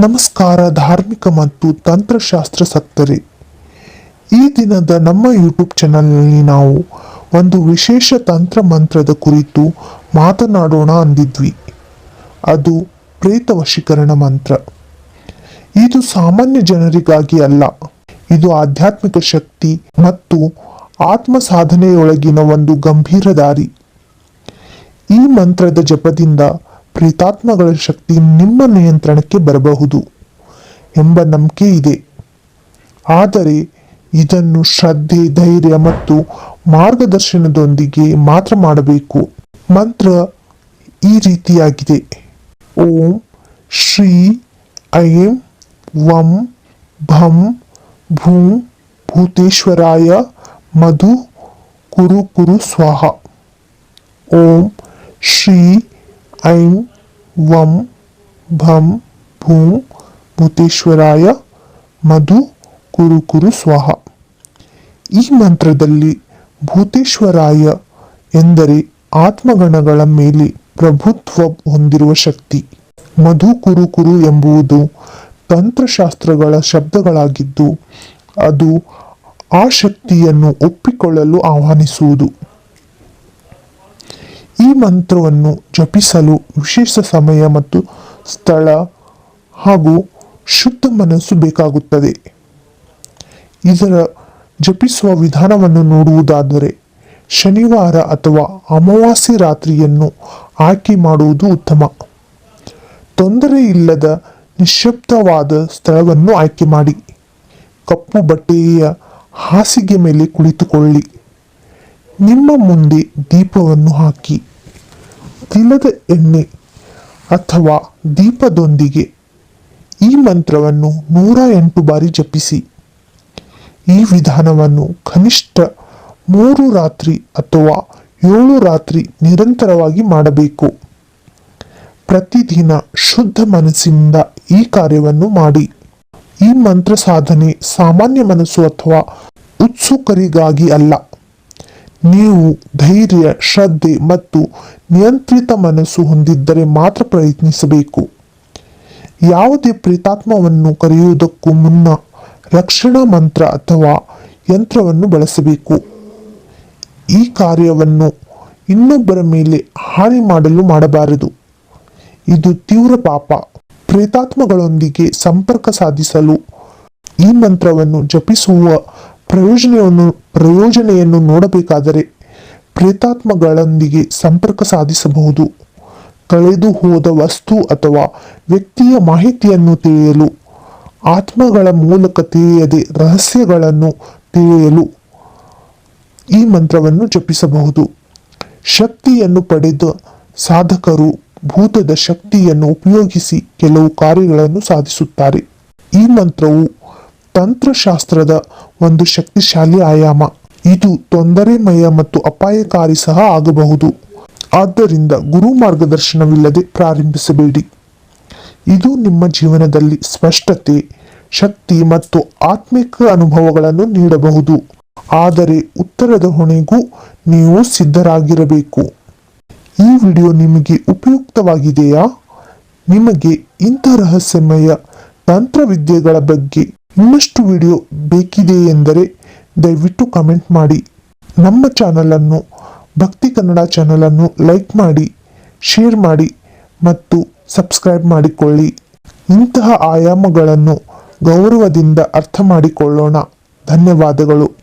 ನಮಸ್ಕಾರ, ಧಾರ್ಮಿಕ ಮತ್ತು ತಂತ್ರಶಾಸ್ತ್ರ ಸತ್ತರೆ. ಈ ದಿನದ ನಮ್ಮ ಯೂಟ್ಯೂಬ್ ಚಾನಲ್ನಲ್ಲಿ ನಾವು ಒಂದು ವಿಶೇಷ ತಂತ್ರ ಮಂತ್ರದ ಕುರಿತು ಮಾತನಾಡೋಣ ಅಂದಿದ್ವಿ. ಅದು ಪ್ರೇತ ವಶೀಕರಣ ಮಂತ್ರ. ಇದು ಸಾಮಾನ್ಯ ಜನರಿಗಾಗಿ ಅಲ್ಲ, ಇದು ಆಧ್ಯಾತ್ಮಿಕ ಶಕ್ತಿ ಮತ್ತು ಆತ್ಮ ಸಾಧನೆಯೊಳಗಿನ ಒಂದು ಗಂಭೀರ ದಾರಿ. ಈ ಮಂತ್ರದ ಜಪದಿಂದ ಪ್ರೇತಾತ್ಮಗಳ ಶಕ್ತಿ ನಿಮ್ಮ ನಿಯಂತ್ರಣಕ್ಕೆ ಬರಬಹುದು ಎಂಬ ನಂಬಿಕೆ ಇದೆ. ಆದರೆ ಇದನ್ನು ಶ್ರದ್ಧೆ, ಧೈರ್ಯ ಮತ್ತು ಮಾರ್ಗದರ್ಶನದೊಂದಿಗೆ ಮಾತ್ರ ಮಾಡಬೇಕು. ಮಂತ್ರ ಈ ರೀತಿಯಾಗಿದೆ. ಓಂ ಶ್ರೀ ಐಂ ವಂ ಭಂ ಭೂ ಭೂತೇಶ್ವರಾಯ ಮಧು ಕುರು ಕುರು ಸ್ವಾಹ. ಓಂ ಶ್ರೀ ಐಂ ವಂ ಭಂ ಭೂಂ ಭೂತೇಶ್ವರಾಯ ಮಧು ಕುರು ಕುರು ಸ್ವಾಹ ಈ ಮಂತ್ರದಲ್ಲಿ ಭೂತೇಶ್ವರಾಯ ಎಂದರೆ ಆತ್ಮಗಣಗಳ ಮೇಲೆ ಪ್ರಭುತ್ವ ಹೊಂದಿರುವ ಶಕ್ತಿ. ಮಧು, ಕುರು ಕುರು ಎಂಬುದು ತಂತ್ರಶಾಸ್ತ್ರಗಳ ಶಬ್ದಗಳಾಗಿದ್ದು ಅದು ಆ ಶಕ್ತಿಯನ್ನು ಒಪ್ಪಿಕೊಳ್ಳಲು ಆಹ್ವಾನಿಸುವುದು. ಮಂತ್ರವನ್ನು ಜಪಿಸಲು ವಿಶೇಷ ಸಮಯ ಮತ್ತು ಸ್ಥಳ ಹಾಗೂ ಶುದ್ಧ ಮನಸ್ಸು ಬೇಕಾಗುತ್ತದೆ. ಇದರ ಜಪಿಸುವ ವಿಧಾನವನ್ನು ನೋಡುವುದಾದರೆ, ಶನಿವಾರ ಅಥವಾ ಅಮಾವಾಸ್ಯೆ ರಾತ್ರಿಯನ್ನು ಆಯ್ಕೆ ಮಾಡುವುದು ಉತ್ತಮ. ತೊಂದರೆ ಇಲ್ಲದ ನಿಶ್ಶಬ್ದವಾದ ಸ್ಥಳವನ್ನು ಆಯ್ಕೆ ಮಾಡಿ. ಕಪ್ಪು ಬಟ್ಟೆಯ ಹಾಸಿಗೆ ಮೇಲೆ ಕುಳಿತುಕೊಳ್ಳಿ. ನಿಮ್ಮ ಮುಂದೆ ದೀಪವನ್ನು ಹಾಕಿ. ತಿಲದ ಎಣ್ಣೆ ಅಥವಾ ದೀಪದೊಂದಿಗೆ ಈ ಮಂತ್ರವನ್ನು ನೂರ ಎಂಟು ಬಾರಿ ಜಪಿಸಿ. ಈ ವಿಧಾನವನ್ನು ಕನಿಷ್ಠ ಮೂರು ರಾತ್ರಿ ಅಥವಾ ಏಳು ರಾತ್ರಿ ನಿರಂತರವಾಗಿ ಮಾಡಬೇಕು. ಪ್ರತಿದಿನ ಶುದ್ಧ ಮನಸ್ಸಿನಿಂದ ಈ ಕಾರ್ಯವನ್ನು ಮಾಡಿ. ಈ ಮಂತ್ರ ಸಾಧನೆ ಸಾಮಾನ್ಯ ಮನಸ್ಸು ಅಥವಾ ಉತ್ಸುಕರಿಗಾಗಿ ಅಲ್ಲ. ನೀವು ಧೈರ್ಯ, ಶ್ರದ್ಧೆ ಮತ್ತು ನಿಯಂತ್ರಿತ ಮನಸ್ಸು ಹೊಂದಿದ್ದರೆ ಮಾತ್ರ ಪ್ರಯತ್ನಿಸಬೇಕು. ಯಾವುದೇ ಪ್ರೀತಾತ್ಮವನ್ನು ಕರೆಯುವುದಕ್ಕೂ ಮುನ್ನ ರಕ್ಷಣಾ ಮಂತ್ರ ಅಥವಾ ಯಂತ್ರವನ್ನು ಬಳಸಬೇಕು. ಈ ಕಾರ್ಯವನ್ನು ಇನ್ನೊಬ್ಬರ ಮೇಲೆ ಹಾನಿ ಮಾಡಲು ಮಾಡಬಾರದು. ಇದು ತೀವ್ರ ಪಾಪ. ಪ್ರೇತಾತ್ಮಗಳೊಂದಿಗೆ ಸಂಪರ್ಕ ಸಾಧಿಸಲು ಈ ಮಂತ್ರವನ್ನು ಜಪಿಸುವ ಪ್ರಯೋಜನವನ್ನು, ಪ್ರಯೋಜನೆಯನ್ನು ನೋಡಬೇಕಾದರೆ ಪ್ರೇತಾತ್ಮಗಳೊಂದಿಗೆ ಸಂಪರ್ಕ ಸಾಧಿಸಬಹುದು. ಕಳೆದು ಹೋದ ವಸ್ತು ಅಥವಾ ವ್ಯಕ್ತಿಯ ಮಾಹಿತಿಯನ್ನು ತಿಳಿಯಲು, ಆತ್ಮಗಳ ಮೂಲಕ ತಿಳಿಯದೆ ರಹಸ್ಯಗಳನ್ನು ತಿಳಿಯಲು ಈ ಮಂತ್ರವನ್ನು ಜಪಿಸಬಹುದು. ಶಕ್ತಿಯನ್ನು ಪಡೆದ ಸಾಧಕರು ಭೂತದ ಶಕ್ತಿಯನ್ನು ಉಪಯೋಗಿಸಿ ಕೆಲವು ಕಾರ್ಯಗಳನ್ನು ಸಾಧಿಸುತ್ತಾರೆ. ಈ ಮಂತ್ರವು ತಂತ್ರಶಾಸ್ತ್ರದ ಒಂದು ಶಕ್ತಿಶಾಲಿ ಆಯಾಮ. ಇದು ತೊಂದರೆಮಯ ಮತ್ತು ಅಪಾಯಕಾರಿ ಸಹ ಆಗಬಹುದು. ಆದ್ದರಿಂದ ಗುರು ಮಾರ್ಗದರ್ಶನವಿಲ್ಲದೆ ಪ್ರಾರಂಭಿಸಬೇಡಿ. ಇದು ನಿಮ್ಮ ಜೀವನದಲ್ಲಿ ಸ್ಪಷ್ಟತೆ, ಶಕ್ತಿ ಮತ್ತು ಆತ್ಮಿಕ ಅನುಭವಗಳನ್ನು ನೀಡಬಹುದು. ಆದರೆ ಉತ್ತರದ ಹೊಣೆಗೂ ನೀವು ಸಿದ್ಧರಾಗಿರಬೇಕು. ಈ ವಿಡಿಯೋ ನಿಮಗೆ ಉಪಯುಕ್ತವಾಗಿದೆಯಾ? ನಿಮಗೆ ಇಂಥ ರಹಸ್ಯಮಯ ತಂತ್ರವಿದ್ಯೆಗಳ ಬಗ್ಗೆ ಇನ್ನಷ್ಟು ವಿಡಿಯೋ ಬೇಕಿದೆ ಎಂದರೆ ದಯವಿಟ್ಟು ಕಮೆಂಟ್ ಮಾಡಿ. ನಮ್ಮ ಚಾನಲನ್ನು, ಭಕ್ತಿ ಕನ್ನಡ ಚಾನಲನ್ನು ಲೈಕ್ ಮಾಡಿ, ಶೇರ್ ಮಾಡಿ ಮತ್ತು ಸಬ್ಸ್ಕ್ರೈಬ್ ಮಾಡಿಕೊಳ್ಳಿ. ಇಂತಹ ಆಯಾಮಗಳನ್ನು ಗೌರವದಿಂದ ಅರ್ಥ ಮಾಡಿಕೊಳ್ಳೋಣ. ಧನ್ಯವಾದಗಳು.